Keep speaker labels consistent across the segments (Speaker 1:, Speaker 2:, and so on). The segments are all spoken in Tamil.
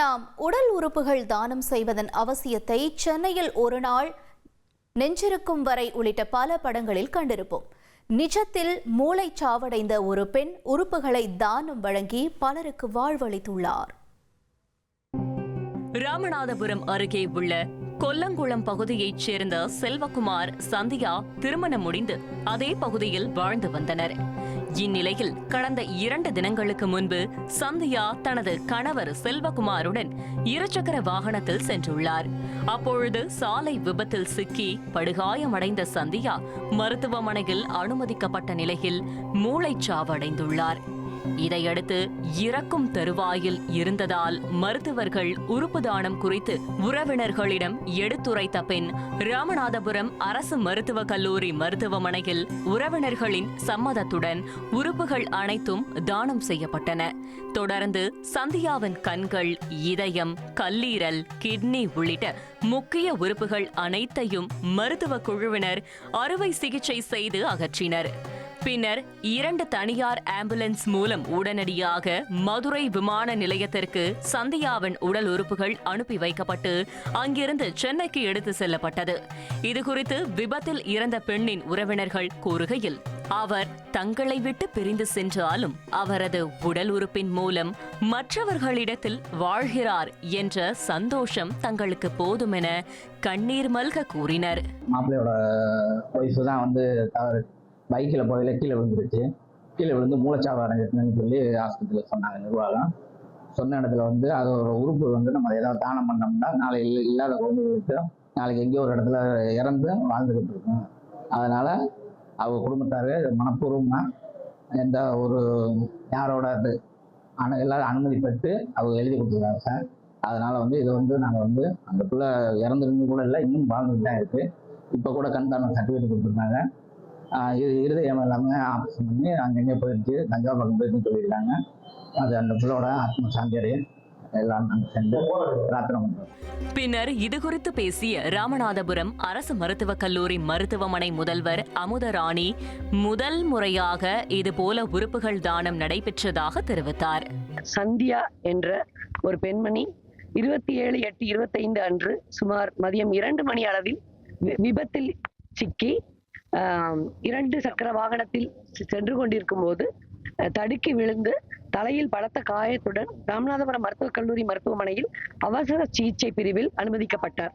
Speaker 1: நாம் உடல் உறுப்புகள் தானம் செய்வதன் அவசியத்தை சென்னையில் ஒரு நாள் நெஞ்சிருக்கும் வரை உள்ளிட்ட பல படங்களில் கண்டிருப்போம். நிஜத்தில் மூளை சாவடைந்த ஒரு பெண் உறுப்புகளை தானம் வழங்கி பலருக்கு வாழ்வளித்துள்ளார்.
Speaker 2: ராமநாதபுரம் அருகே உள்ள கொல்லங்குளம் பகுதியைச் சேர்ந்த செல்வகுமார் சந்தியா திருமணம் முடிந்து அதே பகுதியில் வாழ்ந்து வந்தனர். இந்நிலையில் கடந்த இரண்டு தினங்களுக்கு முன்பு சந்தியா தனது கணவர் செல்வகுமாருடன் இருசக்கர வாகனத்தில் சென்றுள்ளார். அப்பொழுது சாலை விபத்தில் சிக்கி படுகாயமடைந்த சந்தியா மருத்துவமனையில் அனுமதிக்கப்பட்ட நிலையில் மூளைச்சாவடைந்துள்ளார். இதையடுத்து இறக்கும் தருவாயில் இருந்ததால் மருத்துவர்கள் உறுப்பு தானம் குறித்து உறவினர்களிடம் எடுத்துரைத்த பின் ராமநாதபுரம் அரசு மருத்துவக் கல்லூரி மருத்துவமனையில் உறவினர்களின் சம்மதத்துடன் உறுப்புகள் அனைத்தும் தானம் செய்யப்பட்டன. தொடர்ந்து சந்தியாவின் கண்கள் இதயம் கல்லீரல் கிட்னி உள்ளிட்ட முக்கிய உறுப்புகள் அனைத்தையும் மருத்துவ குழுவினர் அறுவை சிகிச்சை செய்து அகற்றினர். பின்னர் இரண்டு தனியார் ஆம்புலன்ஸ் மூலம் உடனடியாக மதுரை விமான நிலையத்திற்கு சந்தியாவின் உடல் உறுப்புகள் அனுப்பி வைக்கப்பட்டு அங்கிருந்து சென்னைக்கு எடுத்து செல்லப்பட்டது. இதுகுறித்து விபத்தில் இறந்த பெண்ணின் உறவினர்கள் கூறுகையில் அவர் தங்களை விட்டு பிரிந்து சென்றாலும் அவரது உடல் உறுப்பின் மூலம் மற்றவர்களிடத்தில் வாழ்கிறார் என்ற சந்தோஷம் தங்களுக்கு போதுமென கண்ணீர் மல்க கூறினர்.
Speaker 3: மாப்பிள்ளையோட ஒய்ஃபு தான் வந்து தவறு பைக்கில் போகையில் கீழே விழுந்துருச்சு. கீழே விழுந்து மூளைச்சாவை அடைஞ்சிட்டுன்னு சொல்லி ஆஸ்பத்திரியில் சொன்னாங்க நிர்வாகம். சொன்ன இடத்துல வந்து அது ஒரு உறுப்பு வந்து நம்ம ஏதாவது தானம் பண்ணோம்னா நாளை இல்ல- இல்லாத குழந்தைகளுக்கு நாளைக்கு எங்கேயோ ஒரு இடத்துல இறந்து வாழ்ந்துக்கிட்டு இருக்கும். அதனால் அவங்க குடும்பத்தார் மனப்பூர்வமாக எந்த ஒரு யாரோட இது அனு எல்லாரும் அனுமதி பெற்று அவங்க எழுதி கொடுத்துருக்காங்க சார். அதனால் வந்து இது வந்து நாங்கள் வந்து அந்த பிள்ளை இறந்துருந்து கூட இல்லை இன்னும் வாழ்ந்துட்டு தான் இருக்குது இப்போ கூட கண்தான சர்டிஃபிகேட் கொடுத்துருக்காங்க. இருதயம் எல்லாமே ஆப்ரேஷன் பண்ணி அங்கங்கே போயிடுச்சு தஞ்சாவூர் பக்கம் போயிடுச்சுன்னு சொல்லியிருக்காங்க. அது அந்த பிள்ளையோட ஆத்ம சாந்தியடைய
Speaker 2: பின்னர் இதுகுறித்து பேசிய ராமநாதபுரம் அரசு மருத்துவக் கல்லூரி மருத்துவமனை முதல்வர் அமுதராணி முதல் முறையாக இதுபோல உறுப்புகள் தானம் நடைபெற்றதாக தெரிவித்தார்.
Speaker 4: சந்தியா என்ற ஒரு பெண்மணி இருபத்தி ஏழு எட்டு இருபத்தைந்து அன்று சுமார் மதியம் இரண்டு மணி அளவில் வி- விபத்தில் சிக்கி இரண்டு சக்கர வாகனத்தில் சென்று கொண்டிருக்கும் போது தடுக்கி விழுந்து தலையில் பலத்த காயத்துடன் ராமநாதபுரம் மருத்துவக் கல்லூரி மருத்துவமனையில் அவசர சிகிச்சை பிரிவில் அனுமதிக்கப்பட்டார்.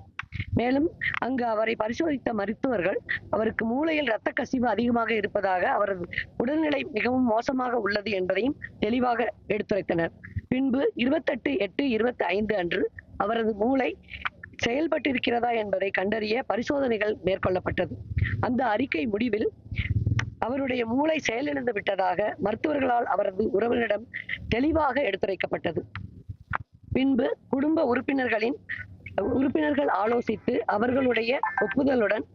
Speaker 4: மேலும் அங்கு அவரை பரிசோதித்த மருத்துவர்கள் அவருக்கு மூளையில் இரத்த கசிவு அதிகமாக இருப்பதாக அவரது உடல்நிலை மிகவும் மோசமாக உள்ளது என்பதையும் தெளிவாக எடுத்துரைத்தனர். பின்பு இருபத்தெட்டு எட்டு இருபத்தி ஐந்து அன்று அவரது மூளை செயல்பட்டிருக்கிறதா என்பதை கண்டறிய பரிசோதனைகள் மேற்கொள்ளப்பட்டது. அந்த அறிக்கை முடிவில் அவருடைய மூளை செயலிழந்து விட்டதாக மருத்துவர்களால் அவரது உறவினரிடம் தெளிவாக எடுத்துரைக்கப்பட்டது. பின்பு குடும்ப உறுப்பினர்களின் உறுப்பினர்கள் ஆலோசித்து அவர்களுடைய ஒப்புதலுடன்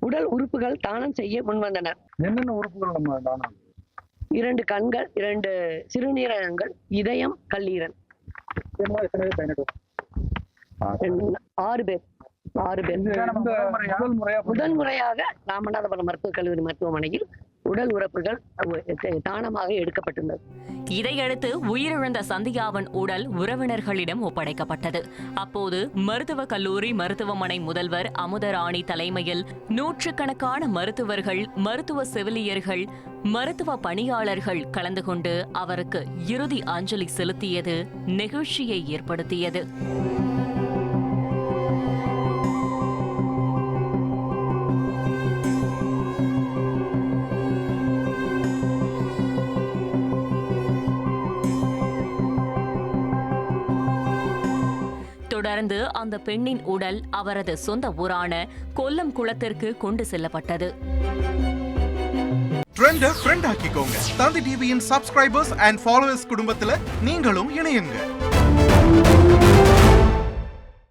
Speaker 4: உடல் உறுப்புகள் தானம் செய்ய முன்வந்தனர்.
Speaker 5: என்னென்ன உறுப்புகள் நம்ம தானம்?
Speaker 4: இரண்டு கண்கள் இரண்டு சிறுநீரகங்கள் இதயம் கல்லீரல். ஆறு பேர். ஆறு பேர்.
Speaker 5: முதல் முறையா?
Speaker 4: முதல் முறையாக ராமநாதபுரம் மருத்துவக் கல்லூரி மருத்துவமனையில் உடல் உறுப்புகள் தானமாக எடுக்கப்பட்டுள்ளது
Speaker 2: இதையடுத்து உயிரிழந்த சந்தியாவின் உடல் உறவினர்களிடம் ஒப்படைக்கப்பட்டது. அப்போது மருத்துவக் கல்லூரி மருத்துவமனை முதல்வர் அமுதராணி தலைமையில் நூற்றுக்கணக்கான மருத்துவர்கள் மருத்துவ செவிலியர்கள் மருத்துவ பணியாளர்கள் கலந்து கொண்டு அவருக்கு இறுதி அஞ்சலி செலுத்தியது நெகிழ்ச்சியை ஏற்படுத்தியது. தொடர்ந்து அந்த பெண்ணின் உடல் அவரது சொந்த ஊரான கொல்லம் குளத்திற்கு கொண்டு செல்லப்பட்டது.
Speaker 6: ட்ரெண்ட ஃப்ரெண்ட் ஆக்கிக்கோங்க. தந்தி டிவியின் சப்ஸ்கிரைபர்ஸ் அண்ட் ஃபாலோவர்ஸ் குடும்பத்துல நீங்களும் இணையுங்க.